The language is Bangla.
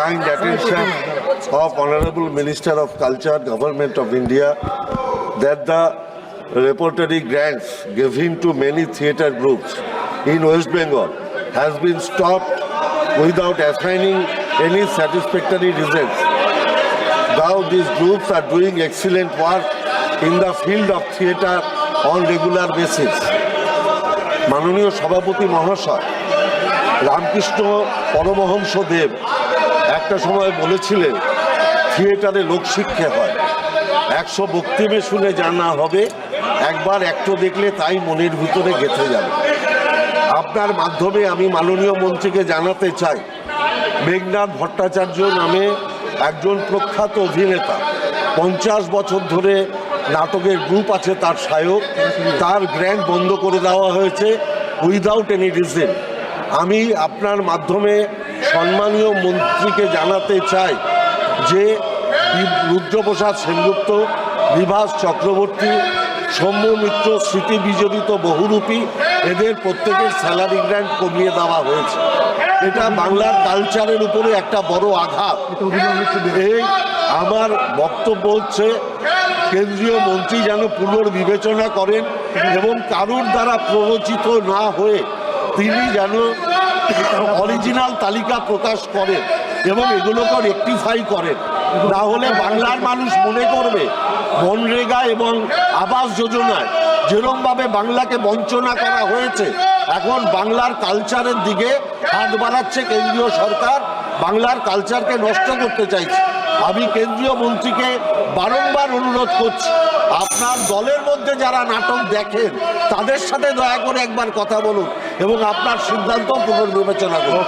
kind attention of Honorable Minister of Culture, Government of India, that the repertory grants given to many theatre groups in West Bengal has been stopped without assigning any satisfactory results. Now these groups are doing excellent work in the field of theatre on regular basis. মাননীয় সভাপতি মহাশয় রামকৃষ্ণ পরমহংস দেব একটা সময় বলেছিলেন, থিয়েটারে লোকশিক্ষা হয়। একশো বক্তব্যে শুনে জানা হবে, একবার একটু দেখলে তাই মনের ভিতরে গেঁথে যাবে। আপনার মাধ্যমে আমি মাননীয় মন্ত্রীকে জানাতে চাই মেঘনাথ ভট্টাচার্য নামে একজন প্রখ্যাত অভিনেতা, পঞ্চাশ বছর ধরে নাটকের গ্রুপ আছে তার সায়ক, তার গ্র্যান্ড বন্ধ করে দেওয়া হয়েছে, উইদাউট এনি রিজন আমি আপনার মাধ্যমে সম্মানীয় মন্ত্রীকে জানাতে চাই যে রুদ্রপ্রসাদ সেনগুপ্ত, বিভাস চক্রবর্তী, সৌম্য মিত্র, স্মৃতি বিজড়িত বহুরূপী, এদের প্রত্যেকের স্যালারি গ্র্যান্ড কমিয়ে দেওয়া হয়েছে। এটা বাংলার কালচারের উপরে একটা বড় আঘাত। এই আমার বক্তব্য হচ্ছে, কেন্দ্রীয় মন্ত্রী যেন পুনর্বিবেচনা করেন এবং কারুর দ্বারা প্ররোচিত না হয়ে তিনি যেন অরিজিনাল তালিকা প্রকাশ করেন এবং এগুলোকে রেকটিফাই করেন না হলে বাংলার মানুষ মনে করবে মনরেগা এবং আবাস যোজনায় যেরমভাবে বাংলাকে বঞ্চনা করা হয়েছে, এখন বাংলার কালচারের দিকে হাত বাড়াচ্ছে কেন্দ্রীয় সরকার, বাংলার কালচারকে নষ্ট করতে চাইছে। আমি কেন্দ্রীয় মন্ত্রীকে বারংবার অনুরোধ করছি, আপনার দলের মধ্যে যারা নাটক দেখেন, তাদের সাথে দয়া করে একবার কথা বলুন। এবং আপনার সিদ্ধান্ত পুনর্বিবেচনা করুন।